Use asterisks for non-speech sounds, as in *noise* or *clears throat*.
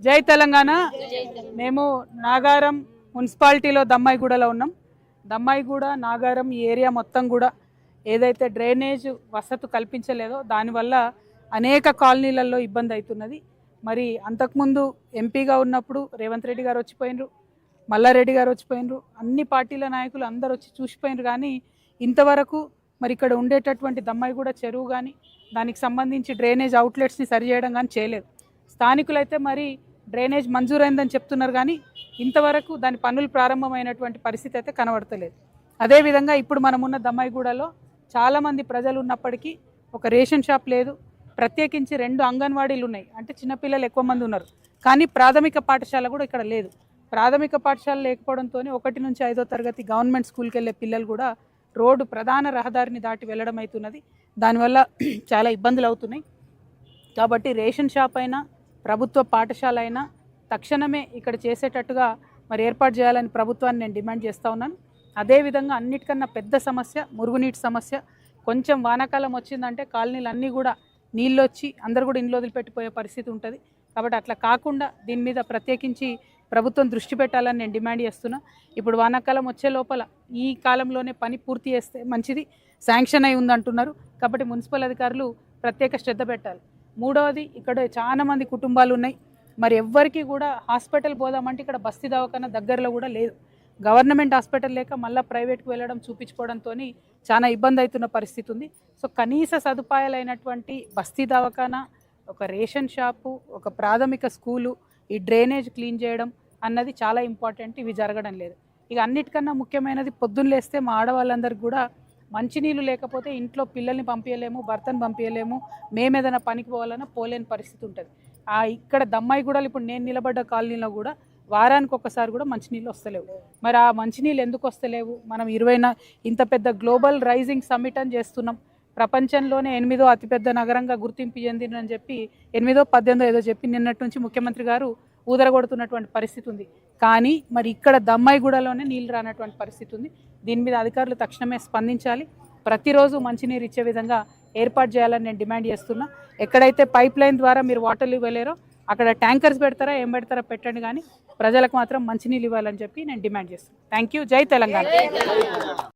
జై తెలంగాణ. మేము నాగారం మున్సిపాలిటీలో దమ్మాయిగూడలో ఉన్నాం. దమ్మాయిగూడ నాగారం ఈ ఏరియా మొత్తం కూడా ఏదైతే డ్రైనేజ్ వసతు కల్పించలేదో దానివల్ల అనేక కాలనీలలో ఇబ్బంది అవుతున్నది. మరి అంతకుముందు ఎంపీగా ఉన్నప్పుడు రేవంత్ రెడ్డి గారు వచ్చిపోయినరు మల్లారెడ్డి గారు వచ్చిపోయినరు అన్ని పార్టీల నాయకులు అందరు వచ్చి చూసిపోయినరు. కానీ ఇంతవరకు మరి ఇక్కడ ఉండేటటువంటి దమ్మాయిగూడ చెరువు కానీ దానికి సంబంధించి డ్రైనేజ్ అవుట్లెట్స్ని సరిచేయడం కానీ చేయలేదు. స్థానికులైతే మరి డ్రైనేజ్ మంజూరైందని చెప్తున్నారు కానీ ఇంతవరకు దాని పనులు ప్రారంభమైనటువంటి పరిస్థితి అయితే కనబడతలేదు. అదేవిధంగా ఇప్పుడు మనమున్న దమ్మాయిగూడలో చాలామంది ప్రజలు ఉన్నప్పటికీ ఒక రేషన్ షాప్ లేదు. ప్రత్యేకించి రెండు అంగన్వాడీలు ఉన్నాయి. అంటే చిన్నపిల్లలు ఎక్కువ మంది ఉన్నారు. కానీ ప్రాథమిక పాఠశాల కూడా ఇక్కడ లేదు. ప్రాథమిక పాఠశాల లేకపోవడంతో ఒకటి నుంచి ఐదో తరగతి గవర్నమెంట్ స్కూల్కి వెళ్ళే పిల్లలు కూడా రోడ్డు ప్రధాన రహదారిని దాటి వెళ్ళడం అవుతున్నది. దానివల్ల *clears throat* చాలా ఇబ్బందులు అవుతున్నాయి. కాబట్టి రేషన్ షాప్ అయినా ప్రభుత్వ పాఠశాల అయినా తక్షణమే ఇక్కడ చేసేటట్టుగా మరి ఏర్పాటు చేయాలని ప్రభుత్వాన్ని నేను డిమాండ్ చేస్తూ ఉన్నాను. అదేవిధంగా అన్నిటికన్నా పెద్ద సమస్య మురుగునీటి సమస్య కొంచెం వానాకాలం వచ్చిందంటే కాలనీలు అన్నీ కూడా నీళ్ళు వచ్చి అందరు కూడా ఇంట్లో వదిలిపెట్టిపోయే పరిస్థితి ఉంటుంది. కాబట్టి అట్లా కాకుండా దీని మీద ప్రత్యేకించి ప్రభుత్వం దృష్టి పెట్టాలని నేను డిమాండ్ చేస్తున్నా. ఇప్పుడు వానాకాలం వచ్చే లోపల ఈ కాలంలోనే పని పూర్తి చేస్తే మంచిది శాంక్షన్ అయి ఉందంటున్నారు. కాబట్టి మున్సిపల్ అధికారులు ప్రత్యేక శ్రద్ధ పెట్టాలి. మూడవది ఇక్కడ చాలా మంది కుటుంబాలు ఉన్నాయి. మరి ఎవ్వరికి కూడా హాస్పిటల్ పోదామంటే ఇక్కడ బస్తీ దవాఖాన దగ్గరలో కూడా లేదు. గవర్నమెంట్ హాస్పిటల్ లేక మళ్ళీ ప్రైవేట్కి వెళ్ళడం చూపించుకోవడంతో చాలా ఇబ్బంది అవుతున్న పరిస్థితి ఉంది. సో కనీస సదుపాయాలైనటువంటి బస్తీ దవాఖాన ఒక రేషన్ షాపు ఒక ప్రాథమిక స్కూలు ఈ డ్రైనేజ్ క్లీన్ చేయడం అన్నది చాలా ఇంపార్టెంట్. ఇవి జరగడం లేదు. ఇక అన్నిటికన్నా ముఖ్యమైనది పొద్దున్న లేస్తే మా ఆడవాళ్ళందరికీ కూడా మంచినీళ్ళు లేకపోతే ఇంట్లో పిల్లల్ని పంపించలేము భర్తను పంపించలేము మేము ఏదైనా పనికి పోవాలన్నా పోలేని పరిస్థితి ఉంటుంది. ఆ ఇక్కడ దమ్మాయి కూడా ఇప్పుడు నేను నిలబడ్డ కాలనీలో కూడా వారానికి ఒక్కసారి కూడా మంచినీళ్ళు వస్తలేవు. మరి ఆ మంచినీళ్ళు ఎందుకు వస్తలేవు? మనం ఇరవై ఇంత పెద్ద గ్లోబల్ రైజింగ్ సమ్మిట్ అని చేస్తున్నాం. ప్రపంచంలోనే ఎనిమిదో అతిపెద్ద నగరంగా గుర్తింపు చెందిందని చెప్పి ఎనిమిదో పద్దెనిమిదో ఏదో చెప్పి నిన్నటి నుంచి ముఖ్యమంత్రి గారు ఊదరగొడుతున్నటువంటి పరిస్థితి ఉంది. కానీ మరి ఇక్కడ దమ్మాయిగూడలోనే నీళ్ళు రానటువంటి పరిస్థితి ఉంది. దీని మీద అధికారులు తక్షణమే స్పందించాలి. ప్రతిరోజు మంచినీరు ఇచ్చే విధంగా ఏర్పాటు చేయాలని నేను డిమాండ్ చేస్తున్నా. ఎక్కడైతే పైప్ లైన్ ద్వారా మీరు వాటర్లు ఇవ్వలేరో అక్కడ ట్యాంకర్స్ పెడతారా ఏం పెడతారా పెట్టండి కానీ ప్రజలకు మాత్రం మంచినీళ్ళు ఇవ్వాలని చెప్పి నేను డిమాండ్ చేస్తున్నాను థ్యాంక్ యూ జై తెలంగాణ.